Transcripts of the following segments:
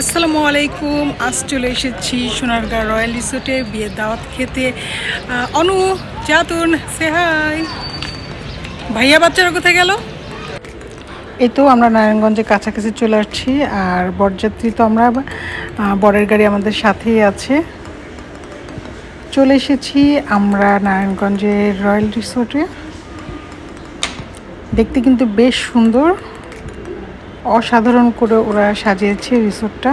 আসসালামু আলাইকুম। আজ চলে এসেছি সোনারগাঁ রয়্যাল রিসোর্টে বিয়ের দাওয়াত খেতে। অনু, জাতুন সেহাই ভাইয়া, বাচ্চারা কোথায় গেল? এই তো আমরা নারায়ণগঞ্জের কাছাকাছি চলে আসছি, আর বরযাত্রী তো আমরা বরের গাড়ি আমাদের সাথেই আছে। চলে এসেছি আমরা নারায়ণগঞ্জের রয়্যাল রিসোর্টে। দেখতে কিন্তু বেশ সুন্দর। অসাধারণ করে ওরা সাজিয়েছে রিসোর্টটা।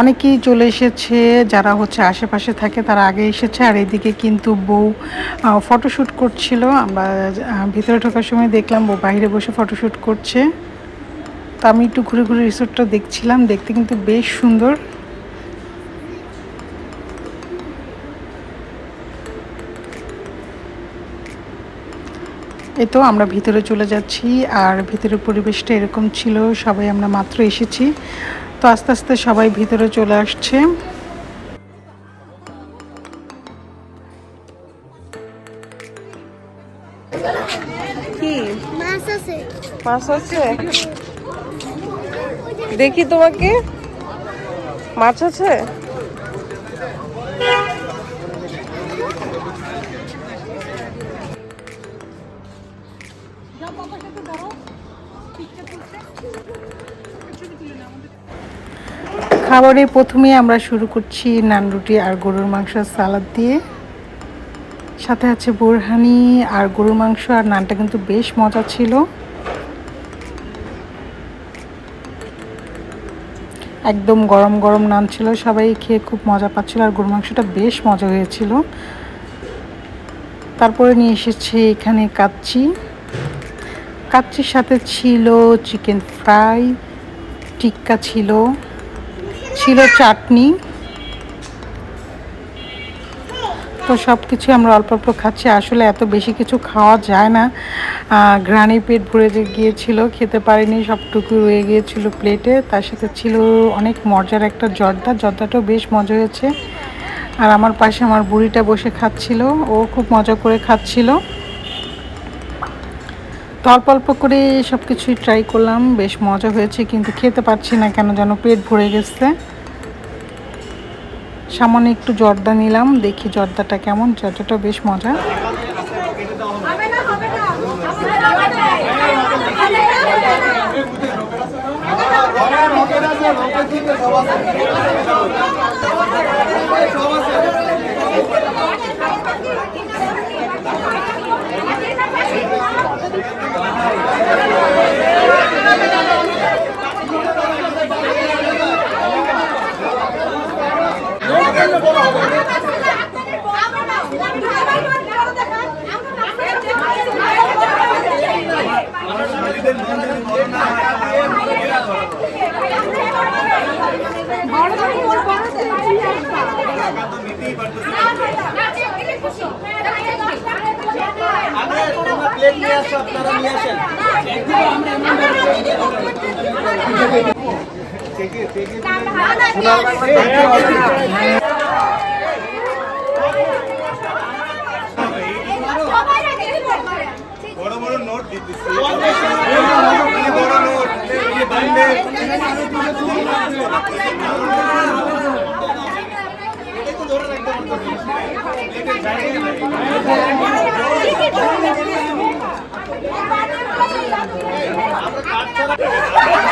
অনেকেই চলে এসেছে, যারা হচ্ছে আশেপাশে থাকে তারা আগে এসেছে, আর এদিকে কিন্তু বউ ফটোশ্যুট করছিল। আমরা ভিতরে ঢোকার সময় দেখলাম বউ বাইরে বসে ফটোশ্যুট করছে। তো আমি একটু ঘুরে ঘুরে রিসোর্টটা দেখছিলাম, দেখতে কিন্তু বেশ সুন্দর। এই তো আমরা ভিতরে চলে যাচ্ছি আর ভিতরের পরিবেশটা এরকম ছিল সবাই আমরা মাত্র এসেছি। তো আস্তে আস্তে সবাই ভিতরে চলে আসছে। কি? মাছ আছে। দেখি তোমাকে। মাছ আছে? খাবারে প্রথমে আমরা শুরু করছি নান রুটি আর গরুর মাংস সালাদ দিয়ে। সাথে আছে বোরহানি আর গরুর মাংস আর নানটা কিন্তু বেশ মজা ছিল। একদম গরম গরম নান ছিল, সবাই খেয়ে খুব মজা পাচ্ছিল আর গরুর মাংসটা বেশ মজা হয়েছিল। তারপরে নিয়ে এসেছে এখানে কাচ্চি। কাচ্চির সাথে ছিল চিকেন ফ্রাই, টিক্কা ছিল ছিল চাটনি। তো সব কিছু আমরা অল্প অল্প খাচ্ছি। আসলে এত বেশি কিছু খাওয়া যায় না। গ্রানি পেট ভরে গিয়েছিল, খেতে পারিনি, সবটুকু রয়ে গিয়েছিল প্লেটে তার সাথে ছিল অনেক মজার একটা জর্দা। জর্দাটাও বেশ মজা হয়েছে। আর আমার পাশে আমার বুড়িটা বসে খাচ্ছিল। ও খুব মজা করে খাচ্ছিল। তো অল্প অল্প করে সব কিছুই ট্রাই করলাম, বেশ মজা হয়েছে, কিন্তু খেতে পারছি না কেন যেন পেট ভরে গেছে। সামান্য একটু জর্দা নিলাম, দেখি জর্দাটা কেমন জর্দাটা বেশ মজা। প্লেট নিয়ে আসো আপনারা নিয়ে আসেন বড় নোট দিতেছি এই বড় নোট কি গান টান গায়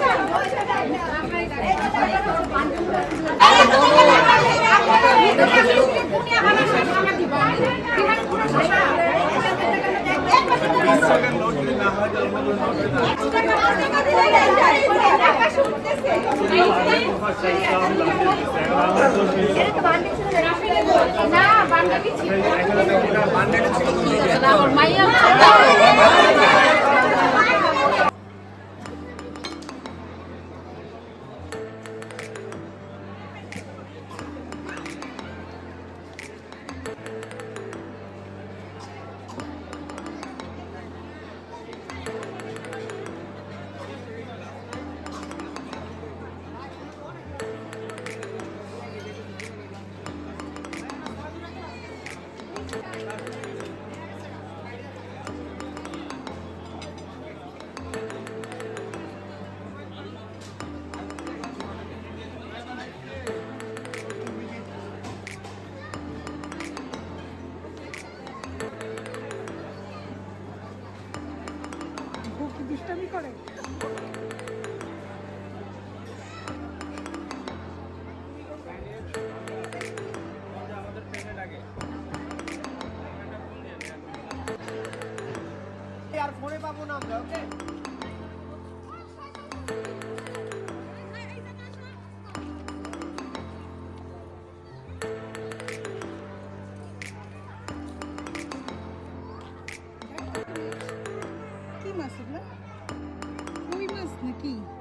মাছ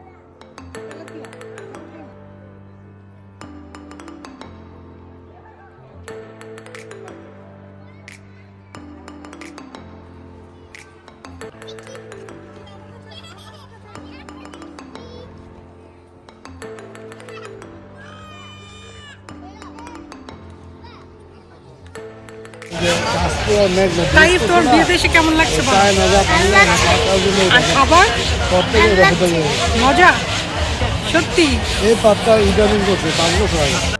তাইফ তোর বিয়েতে এসে কেমন লাগছে? আর খাবার? মজা? সত্যি? এই পাতটা ইদানিং করছে পাঁচ বছর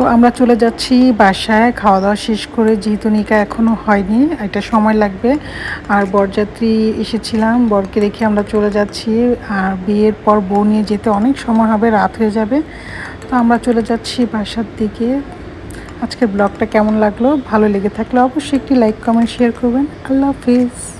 তো আমরা চলে যাচ্ছি বাসায় খাওয়া দাওয়া শেষ করে যেহেতু নিকা এখনও হয়নি এটা সময় লাগবে। আর বরযাত্রী এসেছিলাম, বরকে রেখে আমরা চলে যাচ্ছি। আর বিয়ের পর বউ নিয়ে যেতে অনেক সময় হবে, রাত হয়ে যাবে। তো আমরা চলে যাচ্ছি বাসার দিকে। আজকের ব্লগটা কেমন লাগল? ভালো লেগে থাকলে অবশ্যই একটি লাইক, কমেন্ট, শেয়ার করবেন। আল্লাহ হাফিজ।